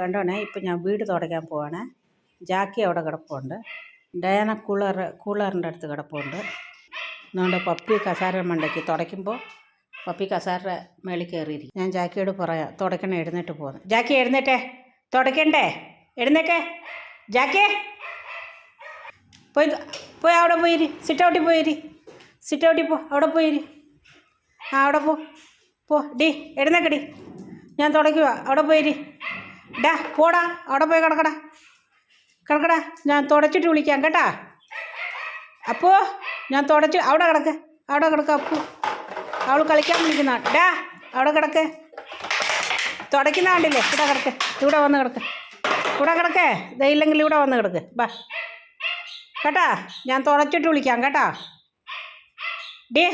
കണ്ടോണേ ഇപ്പം ഞാൻ വീട് തുടയ്ക്കാൻ പോവാണ്. ജാക്കി അവിടെ കിടപ്പുണ്ട്. ഡയാന കൂളർ കൂളറിന്റെ അടുത്ത് കിടപ്പുണ്ട്. അതുകൊണ്ട് പപ്പി കസാര മണ്ടയ്ക്ക് തുടയ്ക്കുമ്പോൾ പപ്പി കസാര മേളിൽ കയറിയിരിക്കും. ഞാൻ ജാക്കിയോട് പറയാം തുടയ്ക്കണേ എഴുന്നേറ്റ് പോകുന്നു ജാക്കി എഴുന്നേറ്റേ. തുടയ്ക്കണ്ടേ? എഴുന്നേക്കേ. ജാക്കിയേ പോയി പോയി അവിടെ പോയിരി. സിറ്റ് ഔട്ടിൽ പോയിരി. സിറ്റ് ഔട്ടിൽ പോ അവിടെ പോയിരി. ആ അവിടെ പോ. പോ ഡി എഴുന്നേക്കടി ഞാൻ തുടയ്ക്കുക അവിടെ പോയിരി. ഡാ പോടാ അവിടെ പോയി കിടക്കടാ. കിടക്കടാ ഞാൻ തുടച്ചിട്ട് വിളിക്കാം കേട്ടാ. അപ്പോ ഞാൻ തുടച്ച് അവിടെ കിടക്ക് അവിടെ കിടക്ക അപ്പു. അവൾ കളിക്കാൻ വിളിക്കുന്ന ഡാ അവിടെ കിടക്ക്. തുടയ്ക്കുന്ന കണ്ടില്ലേ? ഇവിടെ കിടക്ക് ഇവിടെ വന്ന് കിടക്ക്. ഇവിടെ കിടക്കേ ഇതയില്ലെങ്കിൽ ഇവിടെ വന്ന് കിടക്ക്. ബാ. കേട്ടാ ഞാൻ തുടച്ചിട്ട് വിളിക്കാം കേട്ടാ. ഡേ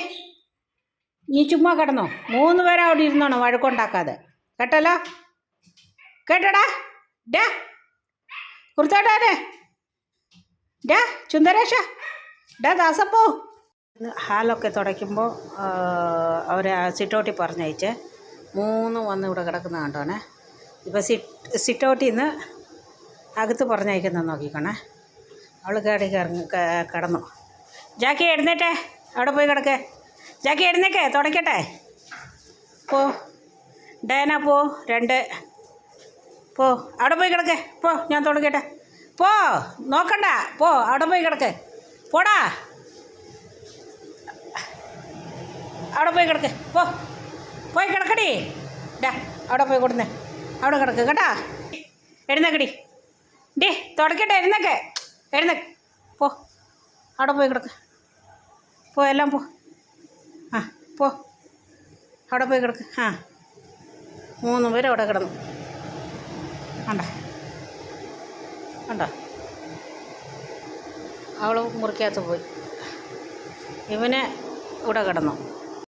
നീ ചുമ്മാ കിടന്നോ. മൂന്ന് പേരവിടെ അവിടെ ഇരുന്നോണം വഴക്കുണ്ടാക്കാതെ. കേട്ടല്ലോ? കേട്ടടാ. ഡാ. കുർത്താട്ടാനെ ഡാ ചുന്ദരേഷ ഡാ ദാസപ്പോ. ഹാലൊക്കെ തുടയ്ക്കുമ്പോൾ അവരെ സിറ്റൗട്ടിൽ പറഞ്ഞയച്ച്. മൂന്ന് വന്ന് ഇവിടെ കിടക്കുന്ന കണ്ടോണേ ഇപ്പോൾ സിറ്റ് സിറ്റൗട്ടിൽ നിന്ന് അകത്ത് പറഞ്ഞയക്കുന്ന നോക്കിക്കോണേ. അവൾ കയറി കിറങ്ങി കിടന്നു. ജാക്കി എഴുന്നേറ്റേ. അവിടെ പോയി കിടക്കേ. ജാക്കി എഴുന്നേക്കേ. തുടയ്ക്കട്ടെ. പോ. ഡയന പോ. രണ്ട്. പോ അവിടെ പോയി കിടക്കേ. പോ ഞാൻ തുടങ്ങട്ടെ പോ നോക്കണ്ട. പോ അവിടെ പോയി കിടക്ക്. പോടാ. അവിടെ പോയി കിടക്ക്. പോ പോയി കിടക്കടി. ഡാ അവിടെ പോയി കൊടുന്നേ. അവിടെ കിടക്ക് കേട്ടാ? എഴുന്നേക്കടി ഡേ തുടക്കട്ടെ എഴുന്നേക്കെ. എഴുന്നേക്ക്. പോ അവിടെ പോയി കിടക്ക്. പോ എല്ലാം പോ. ആ പോ. അവിടെ പോയി കിടക്ക്. ആ മൂന്ന് പേരും അവിടെ കിടന്നു. കണ്ട. കണ്ട. അവൾ മുറിക്കകത്ത് പോയി. ഇവന് ഇവിടെ കിടന്നു.